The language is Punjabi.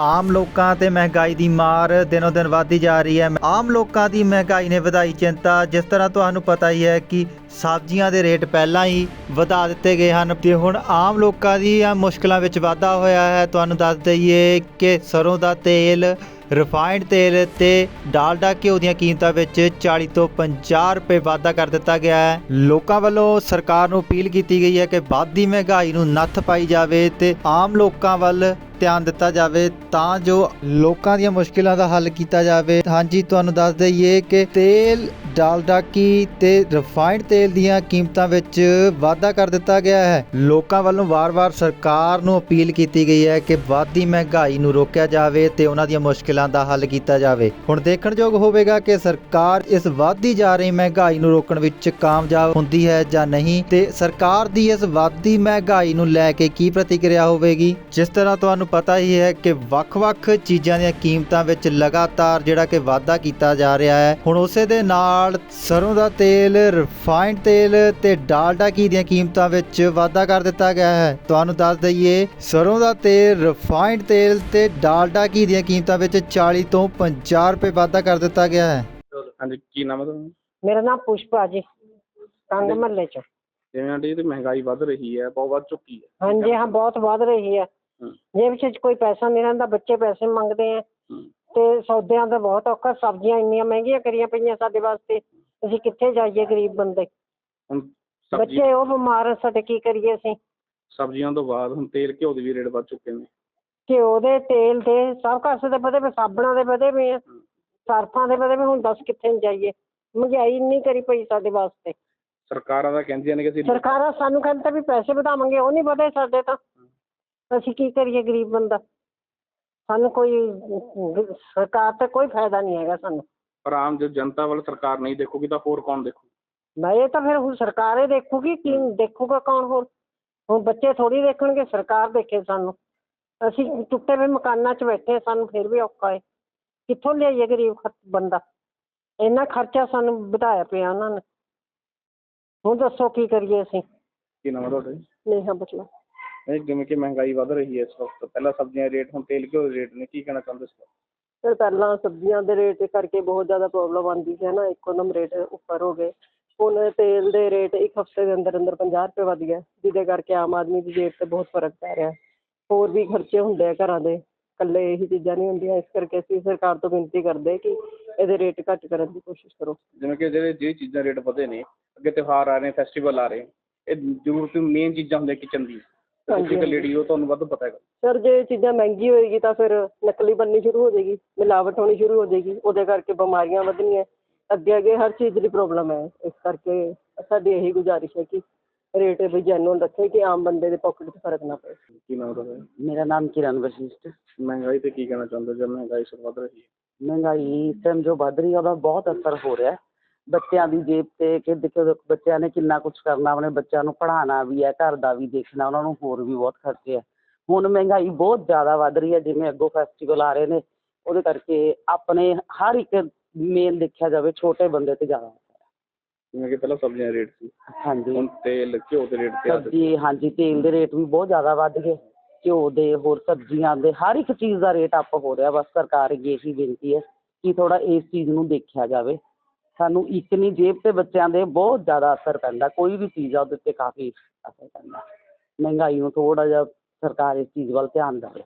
ਆਮ ਲੋਕਾਂ ਤੇ ਮਹਿੰਗਾਈ ਦੀ ਮਾਰ ਦਿਨੋ ਦਿਨ ਵੱਧਦੀ ਜਾ ਰਹੀ ਹੈ। ਆਮ ਲੋਕਾਂ ਦੀ ਮਹਿੰਗਾਈ ਨੇ ਵਧਾਈ ਚਿੰਤਾ। ਜਿਸ ਤਰ੍ਹਾਂ ਤੁਹਾਨੂੰ ਪਤਾ ਹੀ ਹੈ ਕਿ ਸਬਜ਼ੀਆਂ ਦੇ ਰੇਟ ਪਹਿਲਾਂ ਹੀ ਵਧਾ ਦਿੱਤੇ ਗਏ ਹਨ। ਤੇ ਹੁਣ ਆਮ ਲੋਕਾਂ ਦੀਆਂ ਮੁਸ਼ਕਲਾਂ ਵਿੱਚ ਵਾਧਾ ਹੋਇਆ ਹੈ, ਤੁਹਾਨੂੰ ਦੱਸ ਦਈਏ ਕਿ ਸਰੋਂ ਦਾ ਤੇਲ ਰਿਫਾਈਨਡ ਤੇਲ ਤੇ ਡਾਲਡਾ ਘਿਓ ਦੀਆਂ ਕੀਮਤਾਂ ਵਿੱਚ 40 ਤੋਂ 50 ਰੁਪਏ ਵਾਧਾ ਕਰ ਦਿੱਤਾ ਗਿਆ ਹੈ। ਲੋਕਾਂ ਵੱਲੋਂ ਸਰਕਾਰ ਨੂੰ ਅਪੀਲ ਕੀਤੀ ਗਈ ਹੈ ਕਿ ਵੱਧਦੀ ਮਹਿੰਗਾਈ ਨੂੰ ਨੱਥ ਪਾਈ ਜਾਵੇ ਤੇ ਆਮ ਲੋਕਾਂ ਵੱਲ ਧਿਆਨ ਦਿੱਤਾ ਜਾਵੇ ਤਾਂ ਜੋ ਲੋਕਾਂ ਦੀਆਂ ਮੁਸ਼ਕਿਲਾਂ ਦਾ ਹੱਲ ਕੀਤਾ ਜਾਵੇ। ਹਾਂਜੀ, ਤੁਹਾਨੂੰ ਦੱਸ ਦਈਏ ਕਿ ਤੇਲ ਡਾਲਡਾ ਕੀ ਤੇ ਰਿਫਾਈਨਡ ਤੇਲ ਦੀਆਂ ਕੀਮਤਾਂ ਵਿੱਚ ਵਾਧਾ ਕਰ ਦਿੱਤਾ ਗਿਆ ਹੈ। ਲੋਕਾਂ ਵੱਲੋਂ ਵਾਰ-ਵਾਰ ਸਰਕਾਰ ਨੂੰ ਅਪੀਲ ਕੀਤੀ ਗਈ ਹੈ ਕਿ ਵੱਧਦੀ ਮਹਿੰਗਾਈ ਨੂੰ ਰੋਕਿਆ ਜਾਵੇ ਤੇ ਉਹਨਾਂ ਦੀਆਂ ਮੁਸ਼ਕਿਲਾਂ ਦਾ ਹੱਲ ਕੀਤਾ ਜਾਵੇ। ਹੁਣ ਦੇਖਣਯੋਗ ਹੋਵੇਗਾ ਕਿ ਸਰਕਾਰ ਇਸ ਵੱਧਦੀ ਜਾ ਰਹੀ ਮਹਿੰਗਾਈ ਨੂੰ ਰੋਕਣ ਵਿੱਚ ਕਾਮਯਾਬ ਹੁੰਦੀ ਹੈ ਜਾਂ ਨਹੀਂ ਤੇ ਸਰਕਾਰ ਦੀ ਇਸ ਵਾਧੀ ਮਹਿੰਗਾਈ ਨੂੰ ਲੈ ਕੇ ਕੀ ਪ੍ਰਤੀਕਿਰਿਆ ਹੋਵੇਗੀ? ਜਿਸ ਤਰ੍ਹਾਂ ਤੁਹਾਨੂੰ ਪਤਾ ਹੀ ਹੈ ਕਿ ਵੱਖ-ਵੱਖ ਚੀਜ਼ਾਂ ਦੀਆਂ ਕੀਮਤਾਂ ਵਿੱਚ ਲਗਾਤਾਰ ਜਿਹੜਾ ਕਿ ਵਾਧਾ ਕੀਤਾ ਜਾ ਰਿਹਾ ਹੈ। ਹੁਣ ਉਸੇ ਦੇ ਨਾਲ ਸਰੋਂ ਦਾ ਤੇਲ ਰਿਫਾਈਨਡ ਤੇਲ ਤੇ ਡਾਲਡਾ ਘੀ ਦੀਆਂ ਕੀਮਤਾਂ ਵਿੱਚ ਵਾਧਾ ਕਰ ਦਿੱਤਾ ਗਿਆ ਹੈ। ਤੁਹਾਨੂੰ ਦੱਸ ਦਈਏ ਸਰੋਂ ਦਾ ਤੇਲ ਰਿਫਾਈਨਡ ਤੇਲ ਤੇ ਡਾਲਡਾ ਘੀ ਦੀਆਂ ਕੀਮਤਾਂ ਵਿੱਚ 40 ਤੋਂ 50 ਰੁਪਏ ਵਾਧਾ ਕਰ ਦਿੱਤਾ ਗਿਆ ਹੈ। ਹਾਂਜੀ ਕੀ ਨਾਮ ਹੈ ਤੁਹਾਡਾ? ਮੇਰਾ ਨਾਮ ਪੁਸ਼ਪਾ ਜੀ ਕੰਗ ਮਹੱਲੇ ਚ। ਜਿਵੇਂ ਆਂਟੀ ਤੇ ਮਹਿੰਗਾਈ ਵੱਧ ਰਹੀ ਹੈ ਬਹੁਤ ਵੱਧ ਚੁੱਕੀ ਹੈ। ਹਾਂਜੀ ਹਾਂ ਬਹੁਤ ਵੱਧ ਰਹੀ ਹੂੰ, ਜੇਬ ਵਿੱਚ ਕੋਈ ਪੈਸਾ ਨਹੀਂ ਰਹਿੰਦਾ ਬੱਚੇ ਪੈਸੇ ਮੰਗਦੇ ਆ। ਤੇ ਸੌਦਿਆਂ ਦਾ ਬਹੁਤ ਔਖਾ ਸਬਜ਼ੀਆਂ ਇੰਨੀਆਂ ਮਹਿੰਗੀਆਂ ਕਰੀਆਂ ਪਈਆਂ ਸਾਡੇ ਵਾਸਤੇ। ਅਸੀਂ ਕਿੱਥੇ ਜਾਈਏ ਗਰੀਬ ਬੰਦੇ? ਹੁਣ ਸਬਜ਼ੀ ਬੱਚੇ ਉਹ ਬਿਮਾਰ ਆ, ਸਾਡੇ ਕੀ ਕਰੀਏ ਅਸੀਂ? ਸਬਜ਼ੀਆਂ ਤੋਂ ਬਾਅਦ ਹੁਣ ਤੇਲ ਘਿਓ ਦੇ ਵੀ ਰੇਟ ਵੱਧ ਚੁੱਕੇ ਨੇ। ਘਿਓ ਦੇ ਤੇਲ ਦੇ ਸਭ ਕਾਸੇ ਦੇ ਵਧੇ ਪਏ ਸਾਬਣਾਂ ਦੇ ਵਧੇ ਪਏ ਆ। ਸਰਫਾਂ ਦੇ ਵਧੇ ਪਏ ਹੁਣ ਦੱਸ ਕਿੱਥੇ ਨੂੰ ਜਾਈਏ? ਮਹਿੰਗਾਈ ਇੰਨੀ ਕਰੀ ਪਈ ਸਾਡੇ ਵਾਸਤੇ। ਸਰਕਾਰਾਂ ਤਾਂ ਕਹਿੰਦੀਆਂ ਨੇ ਕਿ ਅਸੀਂ ਸਰਕਾਰਾਂ ਸਾਨੂੰ ਕਹਿੰਦੇ ਵੀ ਪੈਸੇ ਵਧਾਵਾਂਗੇ ਉਹ ਨਹੀਂ ਵਧੇ ਸਾਡੇ ਤਾਂ। ਅਸੀਂ ਕੀ ਕਰੀਏ ਗਰੀਬ ਬੰਦਾ? ਸਾਨੂੰ ਕੋਈ ਸਰਕਾਰ ਤੇ ਕੋਈ ਫਾਇਦਾ ਨਹੀਂ ਹੈਗਾ ਸਾਨੂੰ। ਪਰ ਆਮ ਜੋ ਜਨਤਾ ਵੱਲ ਸਰਕਾਰ ਨਹੀਂ ਦੇਖੂਗੀ ਤਾਂ ਹੋਰ ਕੌਣ ਦੇਖੂ? ਮੈਂ ਇਹ ਤਾਂ ਫਿਰ ਹੁਣ ਸਰਕਾਰ ਹੀ ਦੇਖੂਗੀ ਕੀ ਦੇਖੂਗਾ ਕੌਣ ਹੋਰ? ਹੁਣ ਬੱਚੇ ਥੋੜੀ ਦੇਖਣਗੇ ਸਰਕਾਰ ਦੇਖੇ ਸਾਨੂੰ। ਅਸੀਂ ਟੁੱਟੇ ਹੋਏ ਮਕਾਨਾਂ 'ਚ ਬੈਠੇ ਸਾਨੂੰ ਫਿਰ ਵੀ ਔਖਾ ਹੈ। ਕਿੱਥੋਂ ਲਿਆਈਏ ਗਰੀਬ ਖ- ਬੰਦਾ? ਇੰਨਾ ਖਰਚਾ ਸਾਨੂੰ ਵਧਾਇਆ ਪਿਆ ਉਹਨਾਂ ਨੇ। ਹੁਣ ਦੱਸੋ ਕੀ ਕਰੀਏ ਅਸੀਂ? ਕੀ ਨਾਮ ਹੈ ਤੁਹਾਡਾ ਨੇਹਾ ਬਚਲਾ ਜਿਵੇਂ ਕਿ ਮਹਿੰਗਾਈ ਵੱਧ ਰਹੀ ਹੈ ਇਸ ਵਕਤ। ਪਹਿਲਾਂ ਸਬਜ਼ੀਆਂ ਦੇ ਰੇਟ ਹੁਣ ਤੇਲ ਘਿਓ ਦੇ ਰੇਟ ਨੇ ਕੀ ਕਹਿਣਾ ਚਾਹੁੰਦੇ ਸੀ ਸਰ ਪਹਿਲਾਂ ਸਬਜ਼ੀਆਂ ਦੇ ਰੇਟ ਕਰਕੇ ਬਹੁਤ ਜ਼ਿਆਦਾ ਪ੍ਰੋਬਲਮ ਆਉਂਦੀ ਸੀ ਨਾ ਇੱਕੋਦਮ ਰੇਟ ਉੱਪਰ ਹੋ ਗਏ। ਹੁਣ ਤੇਲ ਦੇ ਰੇਟ ਇੱਕ ਹਫ਼ਤੇ ਦੇ ਅੰਦਰ ਅੰਦਰ 50 ਰੁਪਏ ਵੱਧ ਗਿਆ ਜਿਹਦੇ ਕਰਕੇ ਆਮ ਆਦਮੀ ਦੀ ਜੇਬ ਤੇ ਬਹੁਤ ਫ਼ਰਕ ਪੈ ਰਿਹਾ। ਹੋਰ ਵੀ ਖਰਚੇ ਹੁੰਦੇ ਆ ਘਰਾਂ ਦੇ। ਇਕੱਲੇ ਇਹੀ ਚੀਜ਼ਾਂ ਨਹੀਂ ਹੁੰਦੀਆਂ ਇਸ ਕਰਕੇ ਅਸੀਂ ਸਰਕਾਰ ਤੋਂ ਬੇਨਤੀ ਕਰਦੇ ਕਿ ਇਹਦੇ ਰੇਟ ਘੱਟ ਕਰਨ ਦੀ ਕੋਸ਼ਿਸ਼ ਕਰੋ। ਜਿਵੇਂ ਕਿ ਜਿਹੜੇ ਜਿਹੜੀ ਚੀਜ਼ਾਂ ਰੇਟ ਵਧੇ ਨੇ ਅੱਗੇ ਤਿਉਹਾਰ ਆ ਰਹੇ ਫੈਸਟੀਵਲ ਆ ਰਹੇ ਇਹ ਜ਼ਰੂਰਤ ਮੇਨ ਚੀਜ਼ਾਂ ਹੁੰਦੀਆਂ ਕਿਚਨ ਦੀ ਹਾਂਜੀ, ਲੇਡੀ ਹੋ ਤੁਹਾਨੂੰ ਵੱਧ ਪਤਾ ਹੈਗਾ। ਸਰ ਜੇ ਇਹ ਚੀਜ਼ਾਂ ਮਹਿੰਗੀ ਹੋਏਗੀ ਤਾਂ ਫਿਰ ਨਕਲੀ ਬਣਨੀ ਸ਼ੁਰੂ ਹੋ ਜਾਏਗੀ ਮਿਲਾਵਟ ਹੋਣੀ ਸ਼ੁਰੂ ਹੋ ਜਾਏਗੀ ਉਹਦੇ ਕਰਕੇ ਬਿਮਾਰੀਆਂ ਵਧਣੀਆਂ। ਅੱਗੇ ਅੱਗੇ ਹਰ ਚੀਜ਼ ਦੀ ਪ੍ਰੋਬਲਮ ਹੈ ਇਸ ਕਰਕੇ ਸਾਡੀ ਇਹੀ ਗੁਜ਼ਾਰਿਸ਼ ਹੈ ਕਿ ਰੇਟ ਵੀ ਜੈਨੂਅਲ ਰੱਖੇ ਕਿ ਆਮ ਬੰਦੇ ਦੇ ਪਾਕਟ 'ਚ ਫ਼ਰਕ ਨਾ ਪਏ ਕੀ ਨਾਮ ਹੈ ਤੁਹਾਡਾ? ਮੇਰਾ ਨਾਮ ਕਿਰਨ ਵਸ਼ਿਸ਼ਟ। ਮਹਿੰਗਾਈ ਤੇ ਕੀ ਕਹਿਣਾ ਚਾਹੁੰਦੇ ਜਦ ਮਹਿੰਗਾਈ ਸਿਰ ਵੱਧ ਰਹੀ ਹੈ। ਮਹਿੰਗਾਈ ਇਸ ਟਾਈਮ ਜੋ ਵੱਧ ਰਹੀ ਹੈ ਉਹਦਾ ਬਹੁਤ ਅਸਰ ਹੋ ਰਿਹਾ ਹੈ। ਬੱਚਿਆਂ ਦੀ ਜੇਬ ਤੇ ਕਿ ਦੇਖੋ ਬੱਚਿਆਂ ਨੇ ਕਿੰਨਾ ਕੁਝ ਕਰਨਾ ਆਪਣੇ ਬੱਚਿਆਂ ਨੂੰ ਪੜ੍ਹਾਉਣਾ ਵੀ ਹੈ ਘਰ ਦਾ ਵੀ ਦੇਖਣਾ ਉਹਨਾਂ ਨੂੰ ਹੋਰ ਵੀ ਬਹੁਤ ਖਰਚੇ ਹੈ ਹੁਣ ਮਹਿੰਗਾਈ ਬਹੁਤ ਜ਼ਿਆਦਾ ਵੱਧ ਰਹੀ ਹੈ ਜਿਵੇਂ ਅੱਗੋਂ ਫੈਸਟੀਵਲ ਆ ਰਹੇ ਨੇ ਉਹਦੇ ਕਰਕੇ ਆਪਣੇ ਹਰ ਇੱਕ ਮੇਨ ਦੇਖਿਆ ਜਾਵੇ ਛੋਟੇ ਬੰਦੇ ਤੇ ਜ਼ਿਆਦਾ ਜਿਵੇਂ ਕਿ ਪਹਿਲਾਂ ਸਬਜ਼ੀਆਂ ਦੇ ਰੇਟ ਸੀ ਹਾਂਜੀ। ਹੁਣ ਤੇਲ ਘਿਓ ਦੇ ਰੇਟ ਤੇ ਆ ਚੁੱਕੇ ਸਬਜ਼ੀ ਹਾਂਜੀ ਤੇਲ ਦੇ ਰੇਟ ਵੀ ਬਹੁਤ ਜ਼ਿਆਦਾ ਵੱਧ ਗਏ। ਘਿਓ ਦੇ ਹੋਰ ਸਬਜ਼ੀਆਂ ਦੇ ਹਰ ਇੱਕ ਚੀਜ਼ ਦਾ ਰੇਟ ਅਪ ਹੋ ਰਿਹਾ ਬਸ ਸਰਕਾਰ ਅੱਗੇ ਇਹੀ ਬੇਨਤੀ ਹੈ ਕਿ ਥੋੜਾ ਇਸ ਚੀਜ਼ ਨੂੰ ਦੇਖਿਆ ਜਾਵੇ। ਸਾਨੂੰ ਇੱਕ ਨਹੀਂ, ਜੇਬ ਤੇ ਬੱਚਿਆਂ ਦੇ ਬਹੁਤ ਜ਼ਿਆਦਾ ਅਸਰ ਪੈਂਦਾ, ਕੋਈ ਵੀ ਚੀਜ਼ ਆ ਉਹਦੇ ਤੇ ਕਾਫੀ ਅਸਰ ਪੈਂਦਾ। ਮਹਿੰਗਾਈ ਨੂੰ ਥੋੜਾ ਜਿਹਾ ਸਰਕਾਰ ਇਸ ਚੀਜ਼ ਵੱਲ ਧਿਆਨ ਦੇਵੇ।